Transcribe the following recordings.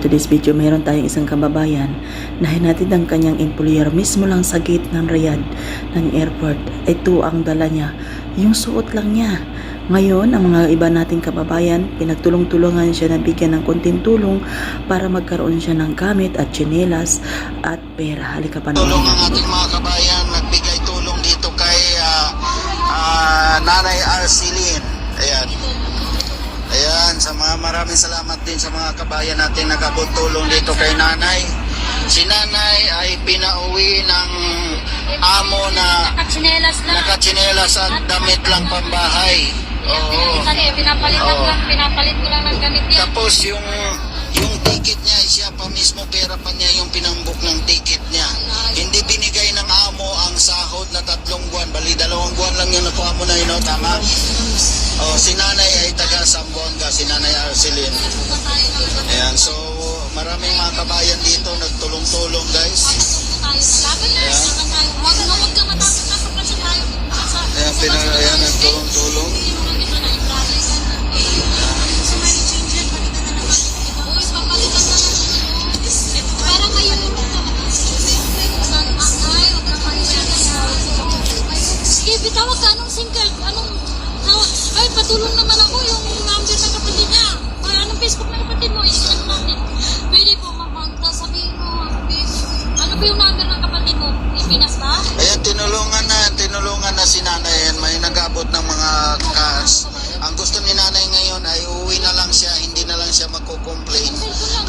today's video, mayroon tayong isang kababayan na hinatid ang kanyang employer mismo lang sa gate ng Riyadh ng airport. Ito ang dala niya, yung suot lang niya. Ngayon, ang mga iba nating kababayan, pinagtulong-tulungan siya na bigyan ng konting tulong para magkaroon siya ng gamit at tsinelas at pera. Halika pa Tulong ang ating mga kabayan, nagbigay tulong dito kay ah, ah, Nanay Arceline. Mga maraming salamat din sa mga kabayan natin nagabot tulong dito kay Nanay. Si Nanay ay pinauwi ng amo na Nakatsinelas lang. nakatsinelas at damit lang pambahay. Oo. Kasi pinapalit lang Oo. lang, pinapalit ko lang ng gamit yan. Tapos yung yung ticket niya ay siya pa mismo pera pa niya yung pinambok ng ticket niya. Hindi binigay ng amo ang sahod na tatlong buwan. Bali, dalawang buwan lang yung nakuha mo na yun, no? tama? Oh, si nanay ay taga Sambuanga, si nanay Arceline. Ayan, so maraming mga kabayan dito nagtulong-tulong guys. Ayan. Ayan, pina, ayan, nagtulong-tulong.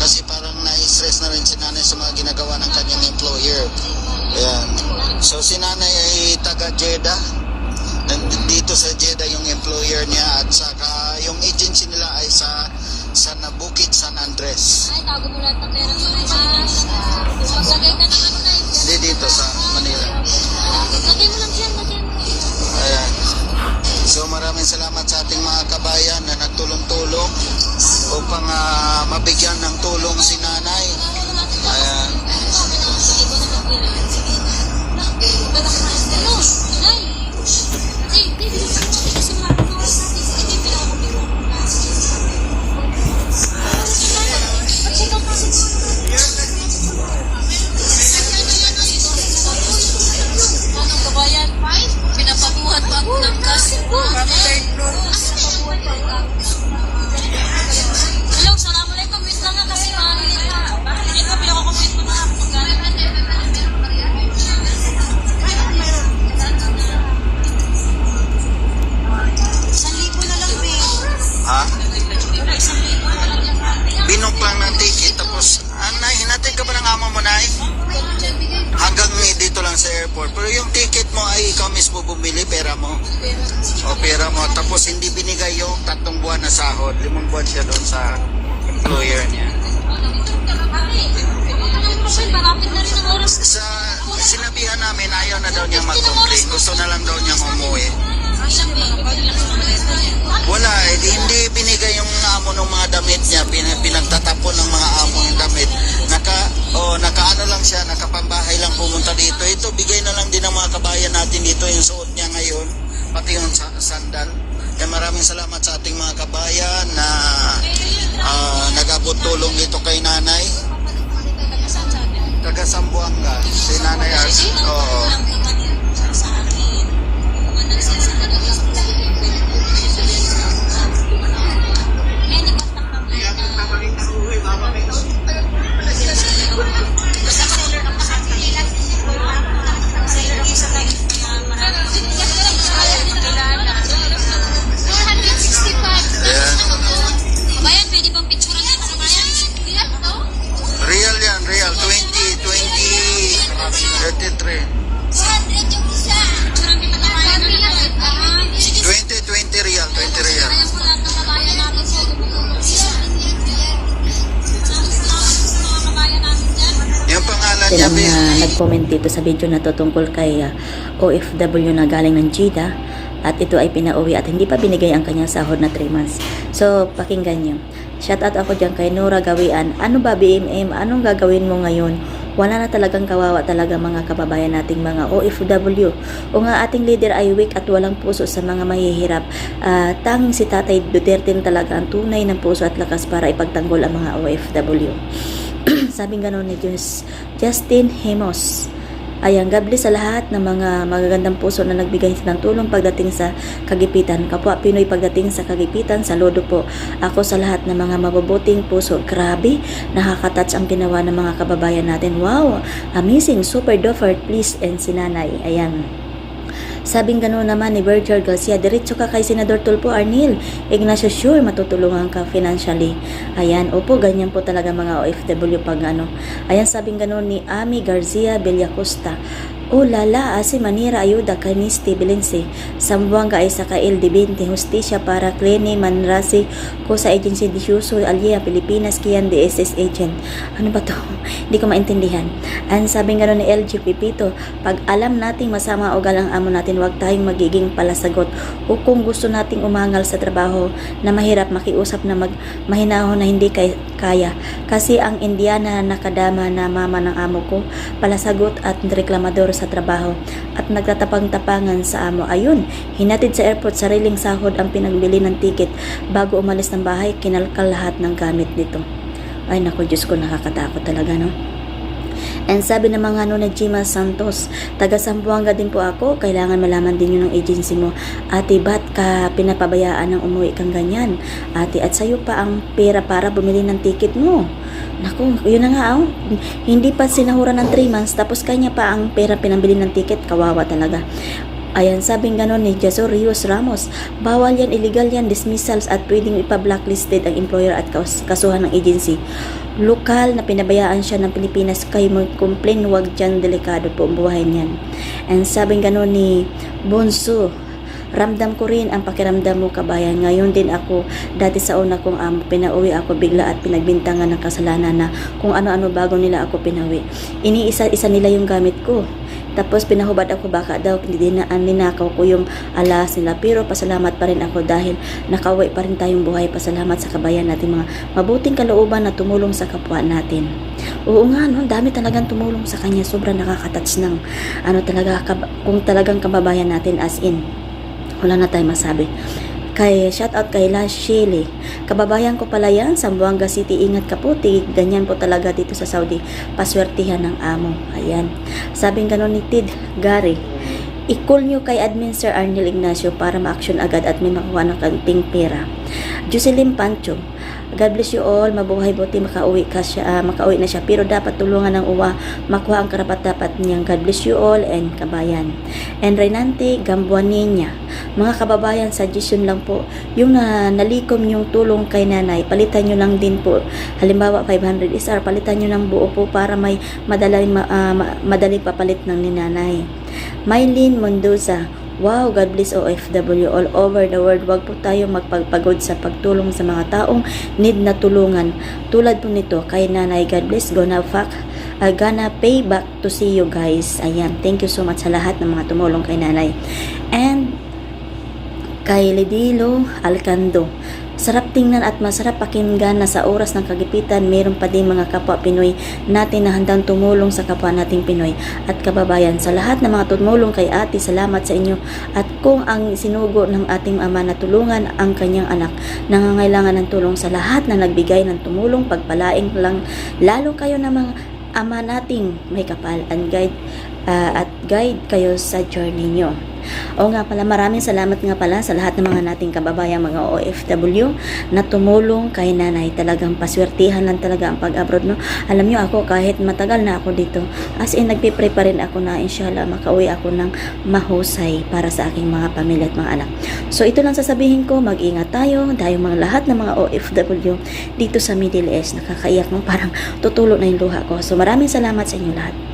Kasi parang na-stress na rin si nanay sa mga ginagawa ng kanyang employer. Ayan. So si nanay ay taga Jeddah. Dito sa Jeddah yung employer niya at saka yung agency nila ay sa sa Nabukit San Andres. Ay, tago mo lahat ng pera sa Pilipinas. Maglagay ka ng ano na. Hindi dito sa Manila. Lagay mo lang dyan, lagay mo. Ayan. So maraming salamat sa ating mga kabayan na nagtulong-tulong upang ah, mabigyan ng tulong si nanay. Airport. Pero yung ticket mo ay ikaw mismo bumili, pera mo. O pera mo. Tapos hindi binigay yung tatlong buwan na sahod. Limang buwan siya doon sa employer niya. Sa sinabihan namin, ayaw na daw niya mag-complain. Gusto na lang daw niya umuwi. Wala, eh, di- hindi binigay yung amo ng mga damit niya, pin- pinagtatapon ng mga amo yung damit. Naka, oh, nakaano lang siya, lang pumunta dito. Ito, bigay na lang din ng mga kabayan natin dito yung suot niya ngayon, pati yung sa- sandal. Kaya maraming salamat sa ating mga kabayan na ah, nagabot tulong dito kay nanay. Taga Sambuanga, si nanay Ars. Oo. Nag-comment dito sa video na to tungkol kay uh, OFW na galing ng Jeddah at ito ay pinauwi at hindi pa binigay ang kanyang sahod na 3 months. So, pakinggan nyo. Shout out ako dyan kay Nora Gawian. Ano ba BMM? Anong gagawin mo ngayon wala na talagang kawawa talaga mga kababayan nating mga OFW. O nga ating leader ay weak at walang puso sa mga mahihirap. Ah, tanging si Tatay Duterte talaga ang tunay ng puso at lakas para ipagtanggol ang mga OFW. Sabing ganon ni Justin Hemos. Ayan, God bless sa lahat ng mga magagandang puso na nagbigay ng tulong pagdating sa kagipitan. Kapwa Pinoy pagdating sa kagipitan, saludo po ako sa lahat ng mga mabubuting puso. Grabe, nakakatouch ang ginawa ng mga kababayan natin. Wow, amazing, super duper, please, and sinanay. Ayan. Sabing gano'n naman ni Virgil Garcia, diretso ka kay Senador Tulpo Arnil. Ignacio, sure, matutulungan ka financially. Ayan, opo, ganyan po talaga mga OFW pag ano. Ayan, sabing gano'n ni Ami Garcia Villacosta. O lala, asi manira ayuda kay Miss Tibilense. Sambuanga ay sa kail di 20 justisya para klini manrasi ko sa agency di Suso Alia Pilipinas kiyan di SS agent. Ano ba to? Hindi ko maintindihan. Ang sabing gano'n ni LG Pipito, pag alam nating masama o galang amo natin, huwag tayong magiging palasagot. O kung gusto nating umangal sa trabaho na mahirap makiusap na mag mahinahon na hindi kay, kaya. Kasi ang Indiana na nakadama na mama ng amo ko, palasagot at reklamador sa trabaho at nagtatapang-tapangan sa amo. Ayun, hinatid sa airport sariling sahod ang pinagbili ng ticket bago umalis ng bahay, kinalkal lahat ng gamit nito. Ay naku, Diyos ko, nakakatakot talaga, no? And sabi ng mga ano na Jima Santos, taga Sambuanga din po ako, kailangan malaman din yun ng agency mo. Ate, ba't ka pinapabayaan ng umuwi kang ganyan? Ate, at sa'yo pa ang pera para bumili ng ticket mo. Naku, yun na nga oh. Hindi pa sinahura ng 3 months, tapos kanya pa ang pera pinambili ng ticket, kawawa talaga. Ayan, sabing ganon ni Jaso Rios Ramos, bawal yan, illegal yan, dismissals at pwedeng ipa-blacklisted ang employer at kas- kasuhan ng agency. Lokal na pinabayaan siya ng Pilipinas, kayo mag-complain, wag dyan, delikado po ang buhay niyan. And sabing ganon ni Bonso, Ramdam ko rin ang pakiramdam mo kabayan. Ngayon din ako, dati sa una kong amo, pinauwi ako bigla at pinagbintangan ng kasalanan na kung ano-ano bago nila ako pinawi. Iniisa-isa nila yung gamit ko. Tapos pinahubad ako baka daw hindi na ninakaw ko yung alas nila. Pero pasalamat pa rin ako dahil nakauwi pa rin tayong buhay. Pasalamat sa kabayan natin mga mabuting kalooban na tumulong sa kapwa natin. Oo nga, no, dami talagang tumulong sa kanya. Sobrang nakakatouch ng ano talaga, kung talagang kababayan natin as in wala na tayong masabi. Kay shout out kay La Shelley. Kababayan ko pala yan, Zamboanga City. Ingat ka po, tig, ganyan po talaga dito sa Saudi. Paswertihan ng amo. Ayan. Sabing ganon ni Tid Gary. I-call nyo kay Admin Sir Arnel Ignacio para ma-action agad at may makuha ng kanting pera. Jocelyn Pancho. God bless you all. Mabuhay buti makauwi ka siya, ah, makauwi na siya. Pero dapat tulungan ng uwa makuha ang karapat dapat niyang. God bless you all and kabayan. And Renante Gambuaninya. Mga kababayan, suggestion lang po. Yung na, nalikom yung tulong kay nanay, palitan nyo lang din po. Halimbawa, 500 SR, palitan nyo ng buo po para may madali, ma, ah, ma- madaling papalit ng ni nanay. Mylene Mendoza, Wow, God bless OFW all over the world. Huwag po tayo magpagpagod sa pagtulong sa mga taong need na tulungan. Tulad po nito kay Nanay God bless. Gonna fuck uh, gonna pay back to see you guys. Ayan, thank you so much sa lahat ng mga tumulong kay Nanay. And kay Lidilo Alcando. Sarap tingnan at masarap pakinggan na sa oras ng kagipitan, mayroon pa din mga kapwa Pinoy natin na handang tumulong sa kapwa nating Pinoy at kababayan. Sa lahat ng mga tumulong kay ate, salamat sa inyo. At kung ang sinugo ng ating ama na tulungan ang kanyang anak, nangangailangan ng tulong sa lahat na nagbigay ng tumulong, pagpalaing lang, lalo kayo na mga ama nating may kapal and guide ah, at guide kayo sa journey nyo. O nga pala, maraming salamat nga pala sa lahat ng mga nating kababayan, mga OFW na tumulong kay nanay. Talagang paswertihan lang talaga ang pag-abroad, no? Alam nyo ako, kahit matagal na ako dito, as in, nagpipray pa rin ako na inshallah makauwi ako ng mahusay para sa aking mga pamilya at mga anak. So, ito lang sasabihin ko, mag-ingat tayo, dahil mga lahat ng mga OFW dito sa Middle East, nakakaiyak mo, parang tutulo na yung luha ko. So, maraming salamat sa inyo lahat.